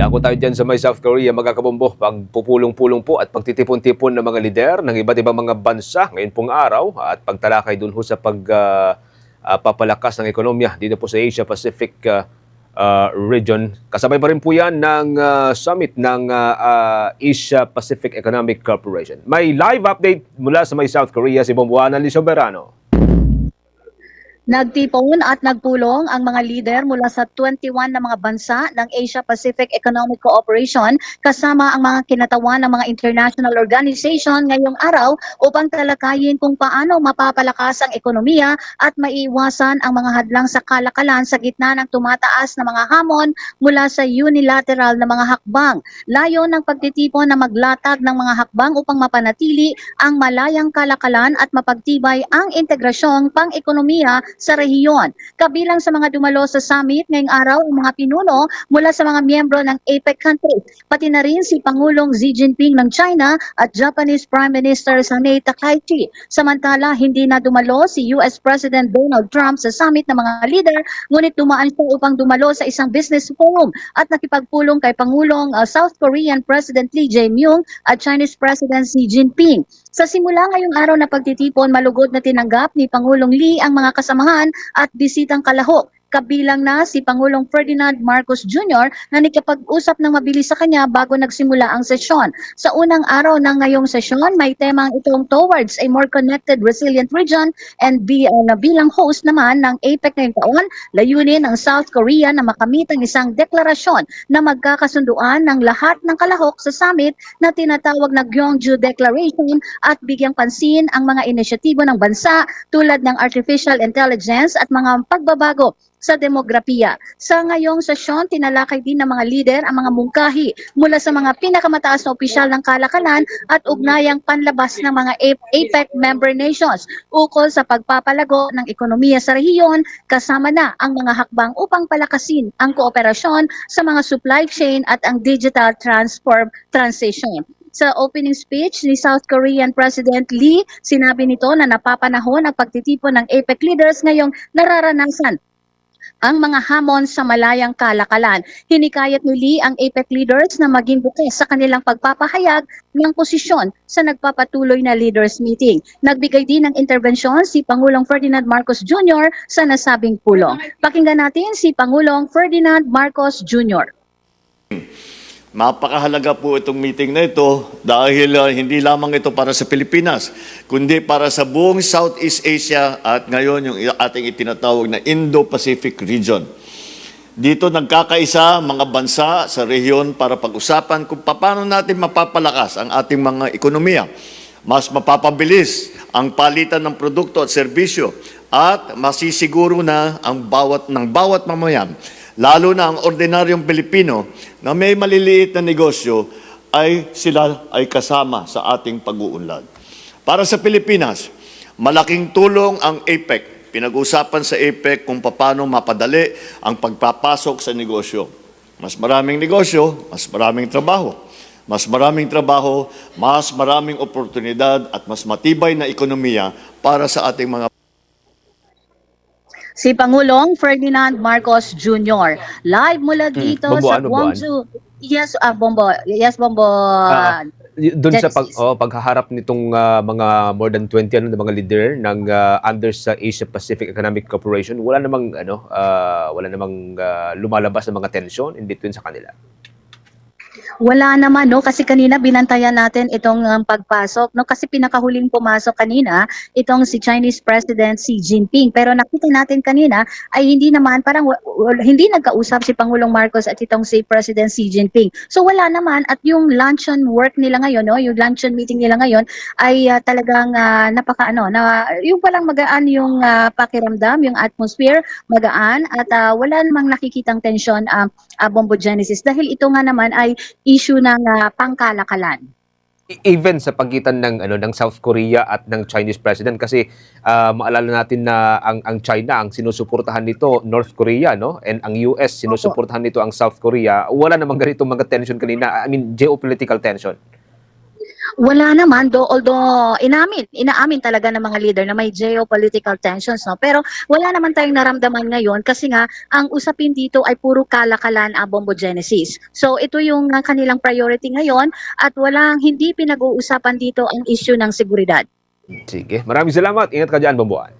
Dako tayo dyan sa may South Korea, mga pagpupulong-pulong po at pagtitipon-tipon ng mga lider ng iba't ibang mga bansa ngayon pong araw at pagtalakay dun ho sa pagpapalakas ng ekonomiya dito po sa Asia Pacific ah, ah, region. Kasabay pa rin po yan ng ah, summit ng ah, ah, Asia Pacific Economic Corporation. May live update mula sa may South Korea si Bombuana Lisoberano. Nagtipon at nagpulong ang mga leader mula sa 21 na mga bansa ng Asia Pacific Economic Cooperation kasama ang mga kinatawan ng mga international organization ngayong araw upang talakayin kung paano mapapalakas ang ekonomiya at maiiwasan ang mga hadlang sa kalakalan sa gitna ng tumataas na mga hamon mula sa unilateral na mga hakbang. Layo ng pagtitipon na maglatag ng mga hakbang upang mapanatili ang malayang kalakalan at mapagtibay ang integrasyong pang-ekonomiya sa rehiyon. Kabilang sa mga dumalo sa summit ngayong araw ang mga pinuno mula sa mga miyembro ng APEC countries, pati na rin si Pangulong Xi Jinping ng China at Japanese Prime Minister Sanae Takaichi. Samantala, hindi na dumalo si US President Donald Trump sa summit ng mga leader, ngunit dumaan siya upang dumalo sa isang business forum at nakipagpulong kay Pangulong uh, South Korean President Lee Jae-myung at Chinese President Xi Jinping. Sa simula ngayong araw na pagtitipon, malugod na tinanggap ni Pangulong Lee ang mga kasamahan at bisitang kalahok. Kabilang na si Pangulong Ferdinand Marcos Jr. na nakipag-usap ng mabilis sa kanya bago nagsimula ang sesyon. Sa unang araw ng ngayong sesyon, may temang itong Towards a More Connected Resilient Region and bi- uh, bilang host naman ng APEC ngayong taon, layunin ng South Korea na makamit ang isang deklarasyon na magkakasunduan ng lahat ng kalahok sa summit na tinatawag na Gyeongju Declaration at bigyang pansin ang mga inisyatibo ng bansa tulad ng artificial intelligence at mga pagbabago sa demografiya. Sa ngayong sesyon, tinalakay din ng mga lider ang mga mungkahi mula sa mga pinakamataas na opisyal ng kalakalan at ugnayang panlabas ng mga APEC member nations ukol sa pagpapalago ng ekonomiya sa rehiyon kasama na ang mga hakbang upang palakasin ang kooperasyon sa mga supply chain at ang digital transform transition. Sa opening speech ni South Korean President Lee, sinabi nito na napapanahon ang pagtitipon ng APEC leaders ngayong nararanasan ang mga hamon sa malayang kalakalan. Hinikayat ni Lee ang APEC leaders na maging bukas sa kanilang pagpapahayag ng posisyon sa nagpapatuloy na leaders meeting. Nagbigay din ng intervensyon si Pangulong Ferdinand Marcos Jr. sa nasabing pulong. Pakinggan natin si Pangulong Ferdinand Marcos Jr. Mapakahalaga po itong meeting na ito dahil uh, hindi lamang ito para sa Pilipinas, kundi para sa buong Southeast Asia at ngayon yung ating itinatawag na Indo-Pacific region. Dito nagkakaisa mga bansa sa rehiyon para pag-usapan kung paano natin mapapalakas ang ating mga ekonomiya. Mas mapapabilis ang palitan ng produkto at serbisyo at masisiguro na ang bawat ng bawat mamayan lalo na ang ordinaryong Pilipino na may maliliit na negosyo ay sila ay kasama sa ating pag-uunlad. Para sa Pilipinas, malaking tulong ang APEC. Pinag-usapan sa APEC kung paano mapadali ang pagpapasok sa negosyo. Mas maraming negosyo, mas maraming trabaho. Mas maraming trabaho, mas maraming oportunidad at mas matibay na ekonomiya para sa ating mga Si Pangulong Ferdinand Marcos Jr. Live mula dito Bombo, sa ano, Gwangju. Yes, ah, Bombo. Yes, Bombo. Ah, y- doon sa pag oh, paghaharap nitong ah, mga more than 20 ano mga leader ng ah, under sa Asia Pacific Economic Cooperation, wala namang ano, ah, wala namang ah, lumalabas na mga tension in between sa kanila. Wala naman no? Kasi kanina binantayan natin itong um, pagpasok no? Kasi pinakahuling pumasok kanina itong si Chinese President Xi Jinping. Pero nakita natin kanina ay hindi naman parang hindi nagkausap si Pangulong Marcos at itong si President Xi Jinping. So wala naman. At yung luncheon work nila ngayon no? Yung luncheon meeting nila ngayon ay ah, talagang ah, napaka ano na yung palang magaan yung ah, pakiramdam yung atmosphere magaan. At ah, wala namang nakikitang tension ah, uh, Bombo Genesis dahil ito nga naman ay issue ng ah, pangkalakalan. E- Even sa pagitan ng ano ng South Korea at ng Chinese president kasi ah, maalala natin na ang ang China ang sinusuportahan nito North Korea no? And ang US sinusuportahan nito ang South Korea. Wala namang ganitong mga tension kanina. I mean geopolitical tension Wala naman, do, although inamin, inaamin talaga ng mga leader na may geopolitical tensions, no? Pero wala naman tayong naramdaman ngayon kasi nga ang usapin dito ay puro kalakalan a bombogenesis. So ito yung uh, kanilang priority ngayon at walang hindi pinag-uusapan dito ang issue ng seguridad. Sige, maraming salamat. Ingat ka dyan, Bomboan.